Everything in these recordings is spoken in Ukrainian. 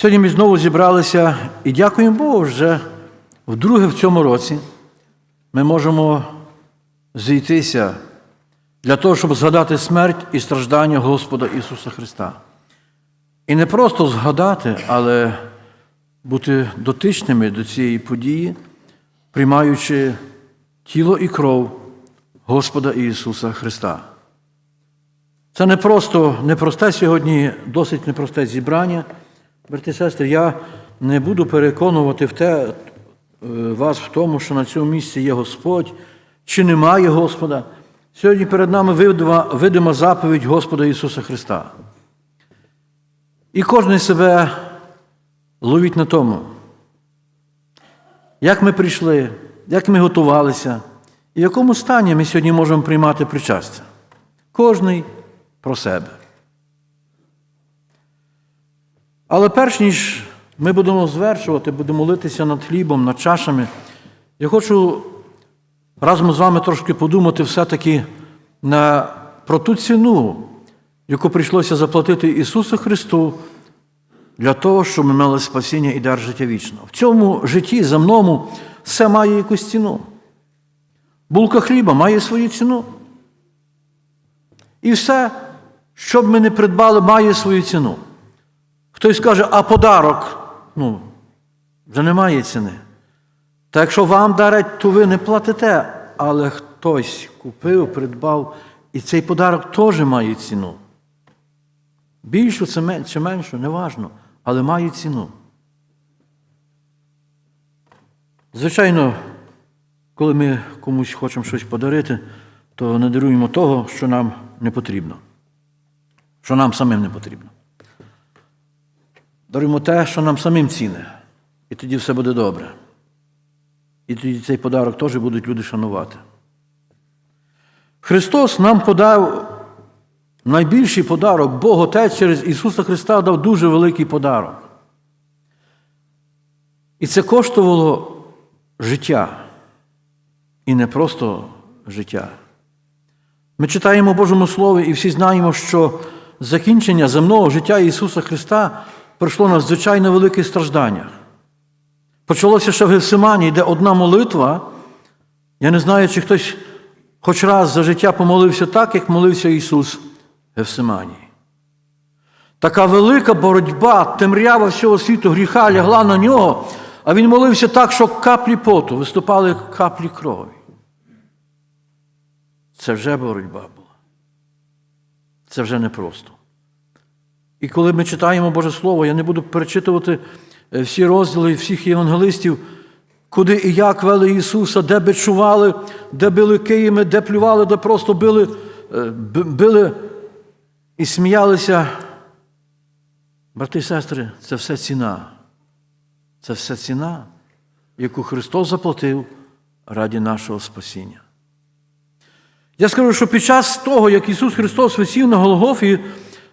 Сьогодні ми знову зібралися і дякуємо Богу, вже вдруге в цьому році ми можемо зійтися для того, щоб згадати смерть і страждання Господа Ісуса Христа. І не просто згадати, але бути дотичними до цієї події, приймаючи тіло і кров Господа Ісуса Христа. Це не просто непросте сьогодні, досить непросте зібрання. Брати і сестри, я не буду переконувати в те, е, вас в тому, що на цьому місці є Господь, чи немає Господа. Сьогодні перед нами видима, видима заповідь Господа Ісуса Христа. І кожен себе ловить на тому, як ми прийшли, як ми готувалися, і в якому стані ми сьогодні можемо приймати причастя. Кожний про себе. Але перш ніж ми будемо звершувати, будемо молитися над хлібом, над чашами, я хочу разом з вами трошки подумати все-таки про ту ціну, яку прийшлося заплатити Ісусу Христу для того, щоб ми мали спасіння і дар життя вічного. В цьому житті земному все має якусь ціну. Булка хліба має свою ціну. І все, що б ми не придбали, має свою ціну. Хтось скаже, а подарок ну, вже немає ціни. Та якщо вам дарять, то ви не платите, але хтось купив, придбав, і цей подарок теж має ціну. Більшу чи меншу, неважно, але має ціну. Звичайно, коли ми комусь хочемо щось подарити, то не даруємо того, що нам не потрібно, що нам самим не потрібно. Даруємо те, що нам самим ціне, і тоді все буде добре. І тоді цей подарок теж будуть люди шанувати. Христос нам подав найбільший подарок, Бог Отець через Ісуса Христа дав дуже великий подарок. І це коштувало життя. І не просто життя. Ми читаємо Божому Слові і всі знаємо, що закінчення земного життя Ісуса Христа пройшло на звичайно великих стражданнях. Почалося ще в Гефсимані, де одна молитва. Я не знаю, чи хтось хоч раз за життя помолився так, як молився Ісус в Гефсимані. Така велика боротьба, темрява всього світу, гріха лягла на нього, а він молився так, що каплі поту виступали каплі крові. Це вже боротьба була. Це вже непросто. І коли ми читаємо Боже Слово, я не буду перечитувати всі розділи всіх євангелистів, куди і як вели Ісуса, де бичували, де били киями, де плювали, де просто били, били і сміялися. Брати і сестри, це все ціна. Це все ціна, яку Христос заплатив раді нашого спасіння. Я скажу, що під час того, як Ісус Христос висів на Голгофі,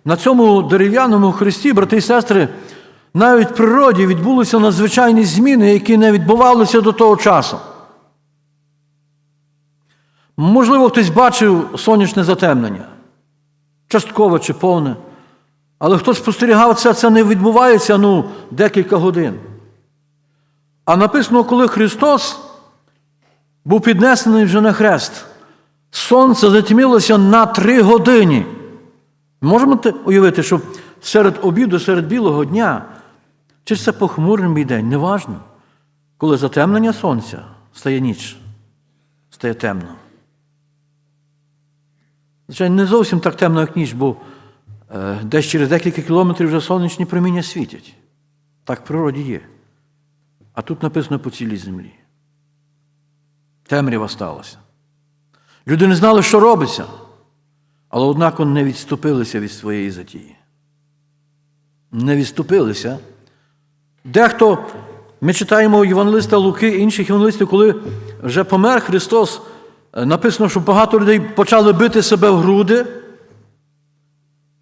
на цьому дерев'яному хресті, брати і сестри, навіть в природі відбулися надзвичайні зміни, які не відбувалися до того часу. Можливо, хтось бачив сонячне затемнення, часткове чи повне. Але хто спостерігав це, це не відбувається ну, декілька годин. А написано, коли Христос був піднесений вже на хрест, сонце затьмілося на три години. Можемо уявити, що серед обіду, серед білого дня, чи це похмурний день, неважно, коли затемнення сонця стає ніч, стає темно. Звичайно, не зовсім так темно, як ніч, бо е, десь через декілька кілометрів вже сонячні проміння світять. Так в природі є. А тут написано по цілій землі. Темрява сталася. Люди не знали, що робиться, але однак не відступилися від своєї затії. Не відступилися. Дехто, ми читаємо Євангелиста Луки інших євангелистів, коли вже помер Христос, написано, що багато людей почали бити себе в груди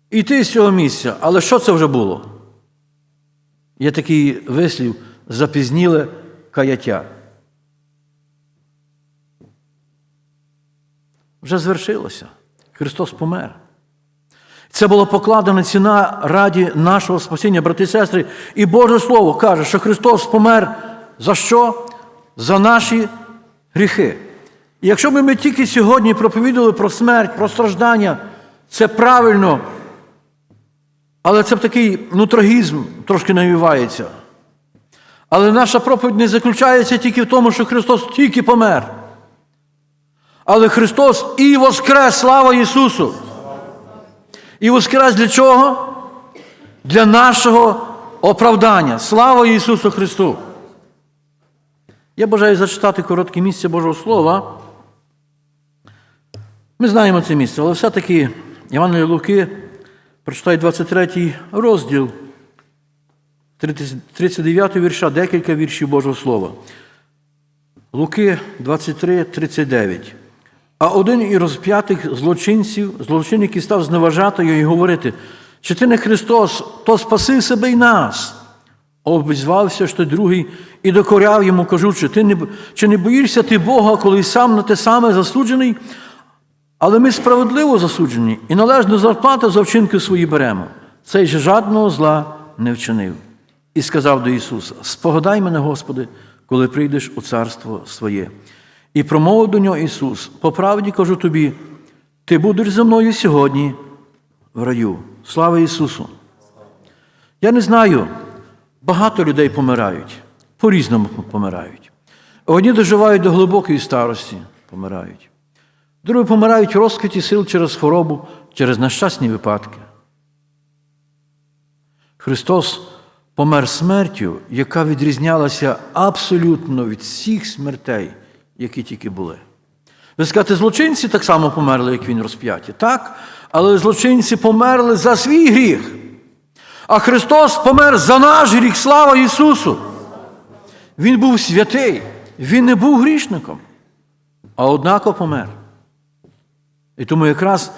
і йти з цього місця. Але що це вже було? Є такий вислів запізніле каяття. Вже звершилося. Христос помер. Це була покладена ціна раді нашого спасіння, брати і сестри. І Боже Слово каже, що Христос помер за що? За наші гріхи. І якщо б ми тільки сьогодні проповідали про смерть, про страждання, це правильно, але це б такий ну, трагізм трошки навівається. Але наша проповідь не заключається тільки в тому, що Христос тільки помер. Але Христос і воскрес, слава Ісусу! І воскрес для чого? Для нашого оправдання. Слава Ісусу Христу! Я бажаю зачитати коротке місце Божого Слова. Ми знаємо це місце, але все-таки Івана Луки прочитає 23 розділ, 39 вірша, декілька віршів Божого Слова. Луки 23, 39. А один із розп'ятих злочинців, злочинників став зневажати його і говорити, чи ти не Христос, то спаси себе й нас. Обізвався ж той другий і докоряв йому, кажучи, ти не, чи не боїшся ти Бога, коли сам на те саме засуджений? Але ми справедливо засуджені і належну зарплату за вчинки свої беремо. Цей же жадного зла не вчинив. І сказав до Ісуса: Спогадай мене, Господи, коли прийдеш у царство своє. І промовив до нього Ісус: По правді кажу тобі, ти будеш зі мною сьогодні в раю. Слава Ісусу! Я не знаю, багато людей помирають, по-різному помирають. Одні доживають до глибокої старості, помирають. Другі помирають в розквіті сил через хворобу, через нещасні випадки. Христос помер смертю, яка відрізнялася абсолютно від всіх смертей, які тільки були. Ви скажете, злочинці так само померли, як він розп'яті. Так, але злочинці померли за свій гріх. А Христос помер за наш гріх, слава Ісусу! Він був святий, Він не був грішником, а однако помер. І тому якраз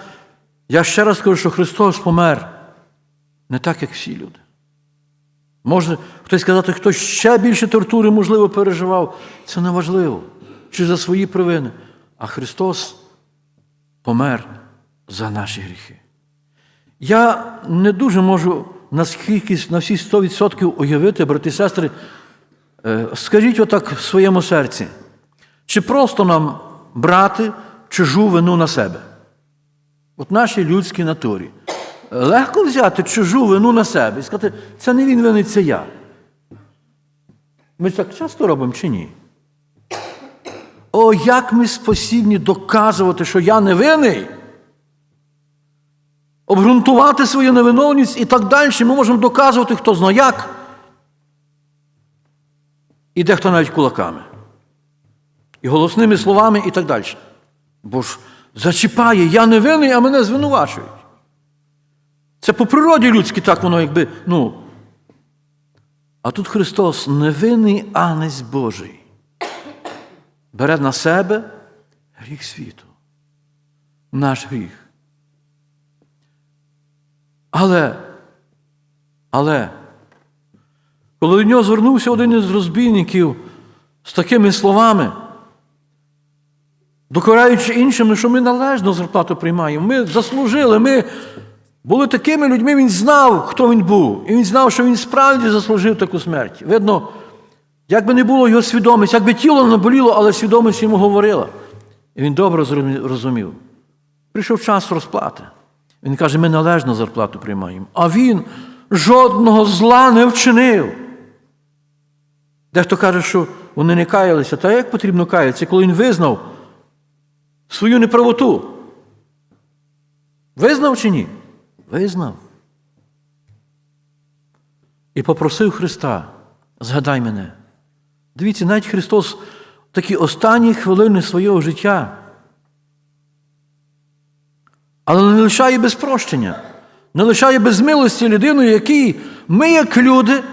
я ще раз кажу, що Христос помер не так, як всі люди. Може хтось сказати, хто ще більше тортури, можливо, переживав. Це не важливо. Чи за свої провини. А Христос помер за наші гріхи. Я не дуже можу наскільки на всі 100% уявити, брати і сестри, е, скажіть отак в своєму серці, чи просто нам брати чужу вину на себе? От нашій людській натурі. Легко взяти чужу вину на себе і сказати, це не він винить, це я. Ми так часто робимо чи ні? О, як ми спосібні доказувати, що я не винний, обґрунтувати свою невиновність і так далі. Ми можемо доказувати, хто знає як. І дехто навіть кулаками. І голосними словами і так далі. Бо ж зачіпає, я не винний, а мене звинувачують. Це по природі людській так воно якби, ну. А тут Христос невинний агнець Божий. Бере на себе гріх світу. Наш гріх. Але, але, коли до нього звернувся один із розбійників з такими словами, докораючи іншим, що ми належну зарплату приймаємо, ми заслужили, ми були такими людьми, він знав, хто він був. І він знав, що він справді заслужив таку смерть. Видно, як би не було його свідомість, як би тіло не боліло, але свідомість йому говорила. І він добре розумів. Прийшов час розплати. Він каже, ми належну зарплату приймаємо. А він жодного зла не вчинив. Дехто каже, що вони не каялися. Та як потрібно каятися, коли він визнав свою неправоту? Визнав чи ні? Визнав. І попросив Христа, згадай мене. Дивіться, навіть Христос такі останні хвилини свого життя. Але не лишає без прощення, не лишає без милості людину, якій ми, як люди,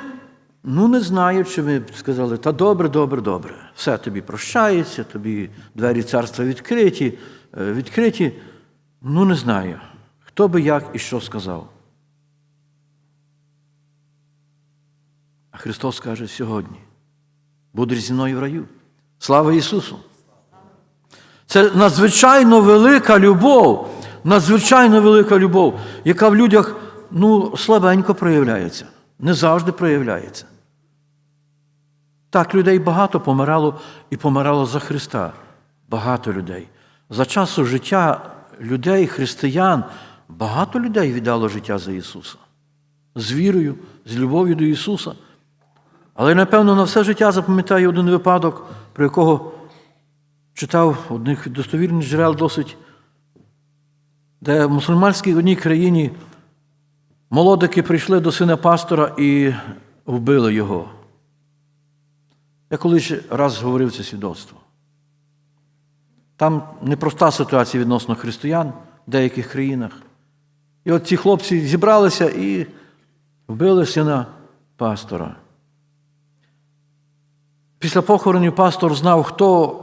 ну не знаю, чи ми б сказали, та добре, добре, добре. Все тобі прощається, тобі двері царства відкриті, е, відкриті. Ну, не знаю, хто би як і що сказав. А Христос каже сьогодні: будеш зі мною в раю. Слава Ісусу! Це надзвичайно велика любов надзвичайно велика любов, яка в людях ну, слабенько проявляється, не завжди проявляється. Так, людей багато помирало і помирало за Христа. Багато людей. За часу життя людей, християн, багато людей віддало життя за Ісуса. З вірою, з любов'ю до Ісуса. Але, напевно, на все життя запам'ятаю один випадок, про якого читав одних достовірних джерел досить, де в мусульманській одній країні молодики прийшли до сина пастора і вбили його. Я колись раз говорив це свідоцтво. Там непроста ситуація відносно християн в деяких країнах. І от ці хлопці зібралися і вбили сина пастора. Після похоронів пастор знав, хто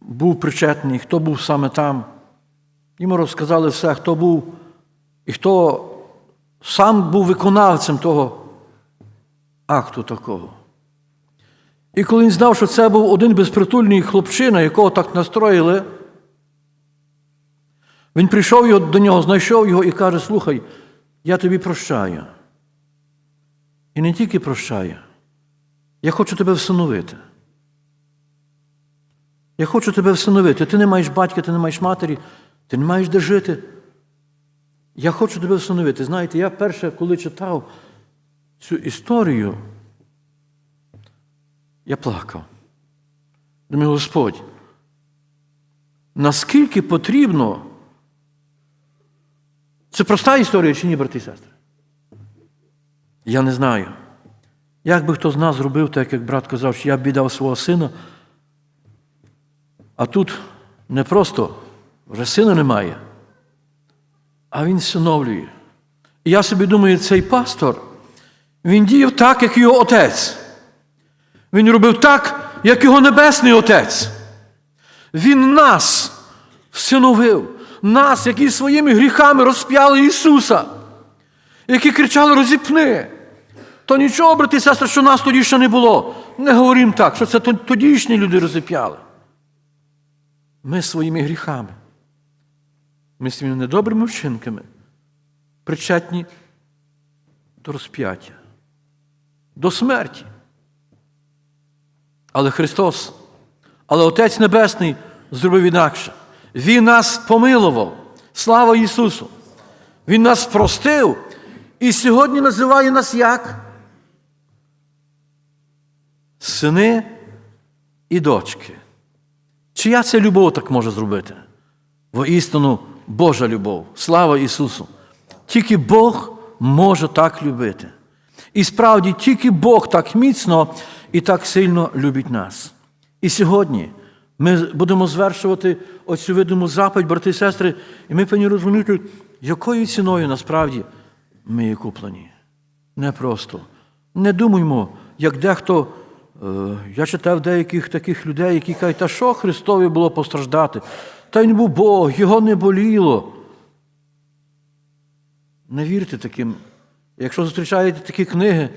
був причетний, хто був саме там. Йому розказали все, хто був і хто сам був виконавцем того акту такого. І коли він знав, що це був один безпритульний хлопчина, якого так настроїли, він прийшов до нього, знайшов його і каже: Слухай, я тобі прощаю. І не тільки прощаю, я хочу тебе всиновити. Я хочу тебе всиновити. Ти не маєш батька, ти не маєш матері, ти не маєш де жити. Я хочу тебе всиновити. Знаєте, я перше, коли читав цю історію, я плакав. Думаю, Господь, наскільки потрібно. Це проста історія чи ні, брати і сестри? Я не знаю. Як би хто з нас зробив так, як брат казав, що я б віддав свого сина, а тут не просто вже сина немає, а він всиновлює. І я собі думаю, цей пастор, він діяв так, як його отець. Він робив так, як його Небесний Отець. Він нас всиновив, нас, які своїми гріхами розп'яли Ісуса, які кричали розіпни. То нічого, брати і сестри, що нас тоді ще не було. Не говоримо так, що це тодішні люди розіп'яли. Ми своїми гріхами, ми своїми недобрими вчинками причетні до розп'яття, до смерті. Але Христос, але Отець Небесний зробив інакше. Він нас помилував. Слава Ісусу! Він нас простив і сьогодні називає нас як? Сини і дочки. Чия це любов так може зробити? Воістину Божа любов. Слава Ісусу! Тільки Бог може так любити. І справді тільки Бог так міцно і так сильно любить нас. І сьогодні ми будемо звершувати оцю видиму заповідь, брати і сестри, і ми повинні розуміти, якою ціною насправді ми є куплені. Не просто. Не думаймо, як дехто. Е, Я читав деяких таких людей, які кажуть, та що Христові було постраждати? Та він був Бог, його не боліло. Не вірте таким. Якщо зустрічаєте такі книги,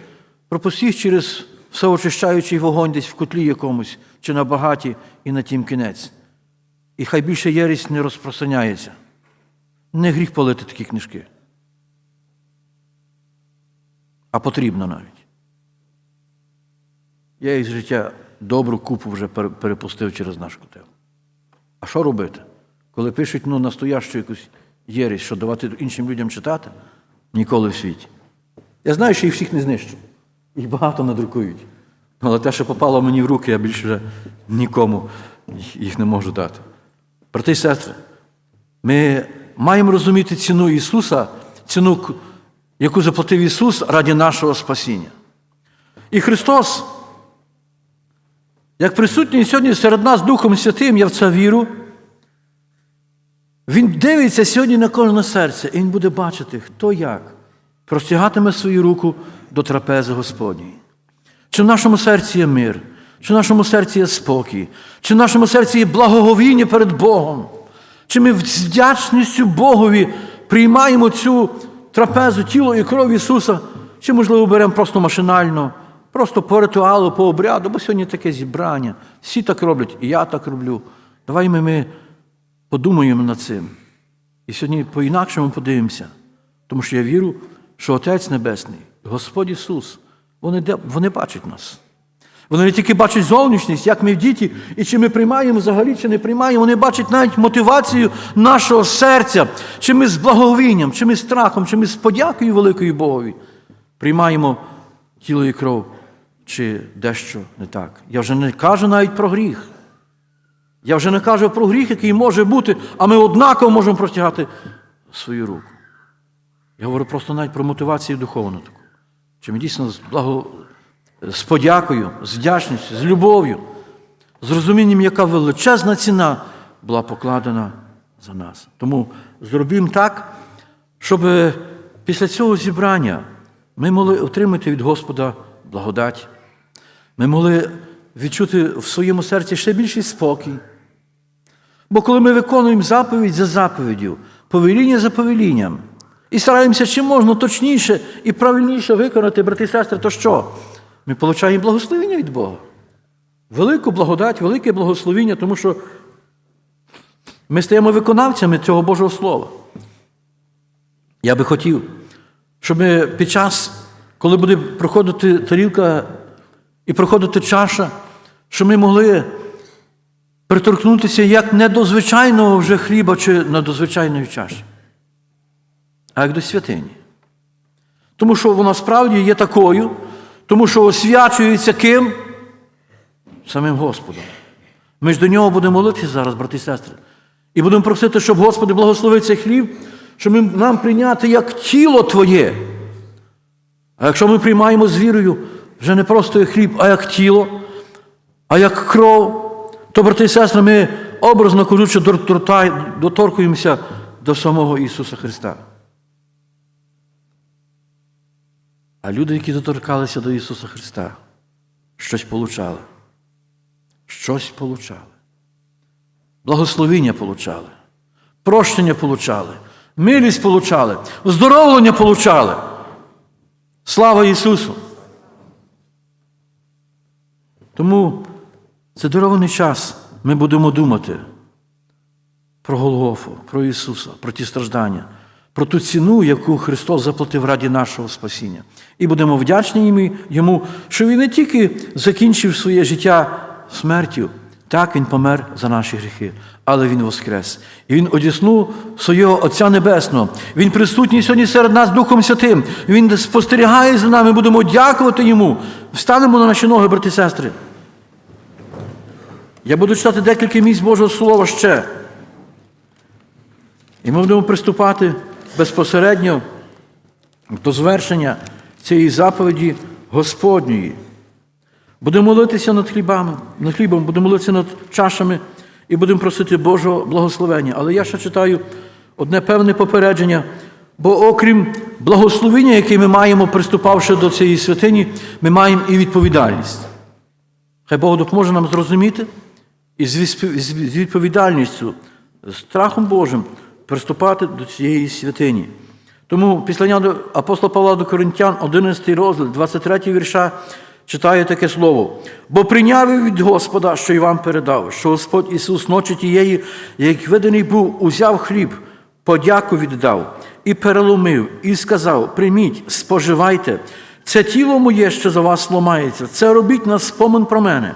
пропустіть через всеочищаючий вогонь десь в котлі якомусь, чи на багаті, і на тім кінець. І хай більше єрість не розпространяється. Не гріх палити такі книжки. А потрібно навіть. Я із життя добру купу вже перепустив через наш котел. А що робити? Коли пишуть ну, настоящу якусь єрість, що давати іншим людям читати, ніколи в світі. Я знаю, що їх всіх не знищу. Їх багато надрукують. Але те, що попало мені в руки, я більше вже нікому їх не можу дати. Брати і сестри, ми маємо розуміти ціну Ісуса, ціну, яку заплатив Ісус раді нашого спасіння. І Христос, як присутній сьогодні серед нас Духом Святим, я в це віру, Він дивиться сьогодні на кожне серце, і Він буде бачити, хто як простягатиме свою руку до трапези Господньої. Чи в нашому серці є мир, чи в нашому серці є спокій, чи в нашому серці є благоговіння перед Богом, чи ми вдячністю Богові приймаємо цю трапезу тіло і кров Ісуса, чи, можливо, беремо просто машинально, просто по ритуалу, по обряду, бо сьогодні таке зібрання. Всі так роблять, і я так роблю. Давай ми, ми подумаємо над цим. І сьогодні по-інакшому подивимося, тому що я вірю, що Отець Небесний, Господь Ісус, вони, вони бачать нас. Вони не тільки бачать зовнішність, як ми в діті, і чи ми приймаємо взагалі, чи не приймаємо. Вони бачать навіть мотивацію нашого серця, чи ми з благовінням, чи ми з страхом, чи ми з подякою великою Богові приймаємо тіло і кров, чи дещо не так. Я вже не кажу навіть про гріх. Я вже не кажу про гріх, який може бути, а ми однаково можемо простягати свою руку. Я говорю просто навіть про мотивацію духовну таку. Чи ми дійсно з, благо... з подякою, з вдячністю, з любов'ю, з розумінням, яка величезна ціна була покладена за нас. Тому зробімо так, щоб після цього зібрання ми могли отримати від Господа благодать. Ми могли відчути в своєму серці ще більший спокій. Бо коли ми виконуємо заповідь за заповіддю, повеління за повелінням, і стараємося чим можна точніше і правильніше виконати, брати і сестри, то що? Ми отримуємо благословення від Бога. Велику благодать, велике благословення, тому що ми стаємо виконавцями цього Божого Слова. Я би хотів, щоб ми під час, коли буде проходити тарілка і проходити чаша, щоб ми могли приторкнутися як не до звичайного вже хліба чи не до звичайної чаші, а як до святині. Тому що вона справді є такою, тому що освячується ким? Самим Господом. Ми ж до нього будемо молитися зараз, брати і сестри. І будемо просити, щоб Господи благословив цей хліб, щоб нам прийняти як тіло Твоє. А якщо ми приймаємо з вірою вже не просто як хліб, а як тіло, а як кров, то, брати і сестри, ми образно кажучи, доторкуємося до самого Ісуса Христа. А люди, які доторкалися до Ісуса Христа, щось получали. Щось получали. Благословіння получали, прощення получали, милість получали, оздоровлення получали. Слава Ісусу! Тому це дарований час ми будемо думати про Голгофу, про Ісуса, про ті страждання, про ту ціну, яку Христос заплатив раді нашого спасіння. І будемо вдячні йому- що Він не тільки закінчив своє життя смертю, так Він помер за наші гріхи, але Він воскрес. І Він одіснув свого Отця Небесного. Він присутній сьогодні серед нас Духом Святим. Він спостерігає за нами, будемо дякувати Йому. Встанемо на наші ноги, брати і сестри. Я буду читати декілька місць Божого Слова ще. І ми будемо приступати безпосередньо до звершення цієї заповіді Господньої. Будемо молитися над хлібами, над хлібом, будемо молитися над чашами і будемо просити Божого благословення. Але я ще читаю одне певне попередження, бо окрім благословення, яке ми маємо, приступавши до цієї святині, ми маємо і відповідальність. Хай Бог допоможе нам зрозуміти і з відповідальністю, з страхом Божим приступати до цієї святині. Тому післання апостола Павла до Коринтян, 11 розділ, 23 вірша, читає таке слово. Бо прийняв від Господа, що й вам передав, що Господь Ісус ночі тієї, як виданий був, узяв хліб, подяку віддав і переломив, і сказав: Прийміть, споживайте, це тіло моє, що за вас ломається, це робіть на спомин про мене.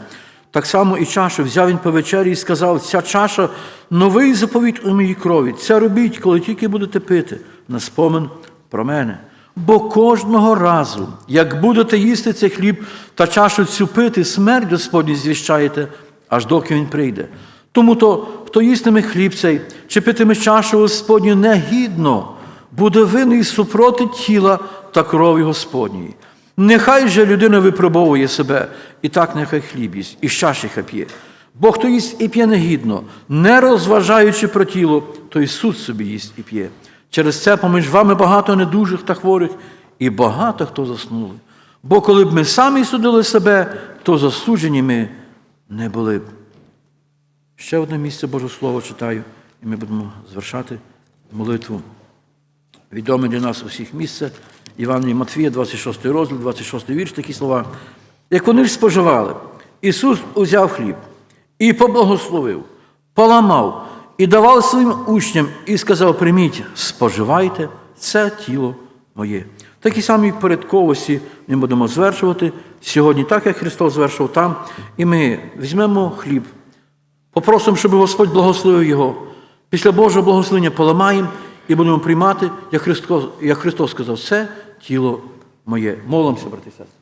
Так само і чашу взяв він по вечері і сказав: ця чаша новий заповіт у моїй крові. Це робіть, коли тільки будете пити, на спомин про мене. Бо кожного разу, як будете їсти цей хліб та чашу цю пити, смерть Господню звіщаєте, аж доки він прийде. Тому то, хто їстиме хліб цей, чи питиме чашу Господню негідно, буде винний супроти тіла та крові Господньої. Нехай же людина випробовує себе, і так нехай хліб їсть, і з чаші хай п'є. Бо хто їсть і п'є негідно, не розважаючи про тіло, той суд собі їсть і п'є. Через це поміж вами багато недужих та хворих, і багато хто заснули. Бо коли б ми самі судили себе, то засуджені ми не були б. Ще одне місце Божого Слова читаю, і ми будемо звершати молитву. Відоме для нас усіх місце. Івана Матвія, 26 розділ, 26 вірш, такі слова. Як вони ж споживали, Ісус узяв хліб і поблагословив, поламав і давав своїм учням, і сказав: прийміть, споживайте, це тіло моє. Такі самі порядковості ми будемо звершувати сьогодні, так як Христос звершував там, і ми візьмемо хліб, попросимо, щоб Господь благословив його. Після Божого благословення поламаємо і будемо приймати, як Христос, як Христос сказав, це тіло моє. Молимося, брати сестри.